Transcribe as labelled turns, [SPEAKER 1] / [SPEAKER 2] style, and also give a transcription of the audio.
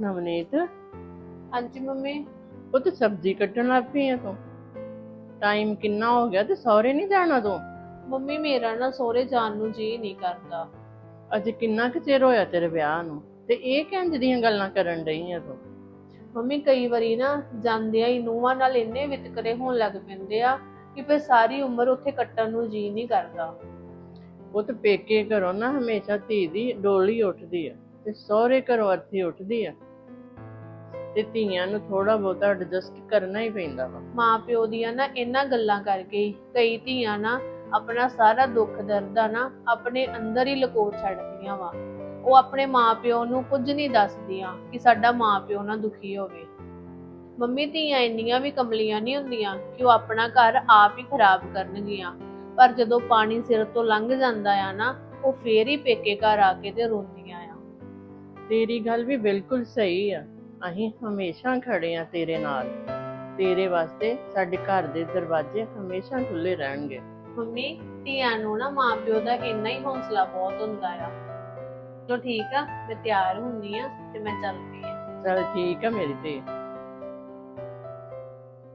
[SPEAKER 1] ਨਵਨੀਤ?
[SPEAKER 2] ਹਾਂਜੀ ਮੰਮੀ।
[SPEAKER 1] ਉਹ ਤੇ ਸਬਜ਼ੀ ਕੱਟਣ ਲੱਗ ਪਈ ਆ ਤੂੰ। ਟਾਈਮ ਕਿੰਨਾ ਹੋ ਗਿਆ ਤੇ ਸਹੁਰੇ ਨਹੀਂ ਜਾਣਾ ਤੂੰ?
[SPEAKER 2] ਮੰਮੀ ਮੇਰਾ ਨਾ ਸਹੁਰੇ ਜਾਣ ਨੂੰ ਜੀ ਨਹੀਂ ਕਰਦਾ।
[SPEAKER 1] ਅਜੇ ਕਿੰਨਾ ਕੁ ਚਿਰ ਹੋਇਆ ਤੇਰੇ ਵਿਆਹ ਨੂੰ? ਤੇ ਇਹ ਕਿੰਜ ਦੀਆਂ ਗੱਲਾਂ ਕਰਨ ਡਈ ਆ ਤੂੰ?
[SPEAKER 2] ਮੰਮੀ ਕਈ ਵਾਰੀ ਨਾ ਜਾਂਦਿਆਂ ਹੀ ਨੂੰਹਾਂ ਨਾਲ ਇੰਨੇ ਵਿਤਕਰੇ ਹੋਣ ਲੱਗ ਪੈਂਦੇ ਆ ਕਿ ਫਿਰ ਸਾਰੀ ਉਮਰ ਉੱਥੇ ਕੱਟਣ ਨੂੰ ਜੀ ਨਹੀਂ ਕਰਦਾ।
[SPEAKER 1] ਉਹ ਤੇ ਪੇਕੇ ਘਰੋਂ ਨਾ ਹਮੇਸ਼ਾ ਧੀ ਦੀ ਡੋਲੀ ਉੱਠਦੀ ਆ ਤੇ ਸਹੁਰੇ ਘਰੋਂ ਅਰਥੀ ਉੱਠਦੀ ਆ। ਤੇ ਧੀਆਂ ਨੂੰ ਥੋੜਾ ਬਹੁਤਾ ਐਡਜਸਟ ਕਰਨਾ ਹੀ ਪੈਂਦਾ ਵਾ।
[SPEAKER 2] ਮਾਂ ਪਿਓ ਦੀਆਂ ਨਾ ਇਹਨਾਂ ਗੱਲਾਂ ਕਰਕੇ ਹੀ ਕਈ ਧੀਆਂ ਨਾ ਆਪਣਾ ਸਾਰਾ ਦੁੱਖ ਦਰਦ ਆ ਨਾ ਆਪਣੇ ਅੰਦਰ ਹੀ ਲੁਕੋ ਛੱਡਦੀਆਂ ਵਾ। ਉਹ ਆਪਣੇ ਮਾਂ ਪਿਓ ਨੂੰ ਕੁਝ ਨਹੀਂ ਦੱਸਦੀਆਂ ਕਿ ਸਾਡਾ ਮਾਂ ਪਿਓ ਨਾ ਦੁਖੀ ਹੋਵੇ। ਮੰਮੀ ਧੀਆਂ ਇੰਨੀਆਂ ਵੀ ਕਮਲੀਆਂ ਨਹੀਂ ਹੁੰਦੀਆਂ ਕਿ ਉਹ ਆਪਣਾ ਘਰ ਆਪ ਹੀ ਖਰਾਬ ਕਰਨਗੀਆਂ। ਪਰ ਜਦੋਂ ਪਾਣੀ ਸਿਰ ਤੋਂ ਲੰਘ ਜਾਂਦਾ ਆ ਨਾ ਉਹ ਫੇਰ ਹੀ ਪੇਕੇ ਘਰ ਆ ਕੇ ਤੇ ਰੋਂਦੀਆਂ ਆ।
[SPEAKER 1] ਤੇਰੀ ਗੱਲ ਵੀ ਬਿਲਕੁਲ ਸਹੀ ਆ। ਅਸੀਂ ਹਮੇਸ਼ਾ ਖੜੇ ਆ ਤੇਰੇ ਨਾਲ। ਤੇਰੇ ਵਾਸਤੇ ਸਾਡੇ ਘਰ ਦੇ ਦਰਵਾਜ਼ੇ ਹਮੇਸ਼ਾ ਖੁੱਲੇ ਰਹਿਣਗੇ।
[SPEAKER 2] ਮੰਮੀ ਧੀਆਂ ਨੂੰ ਨਾ ਮਾਂ ਪਿਓ ਦਾ ਇੰਨਾ ਹੀ ਹੌਸਲਾ ਬਹੁਤ ਹੁੰਦਾ ਆ। ਚਲੋ ਠੀਕ ਆ ਮੈਂ ਤਿਆਰ ਹੁੰਨੀ ਆ ਤੇ ਮੈਂ ਚੱਲਦੀ ਆ।
[SPEAKER 1] ਚਲ ਠੀਕ ਆ ਮੇਰੀ ਧੀ।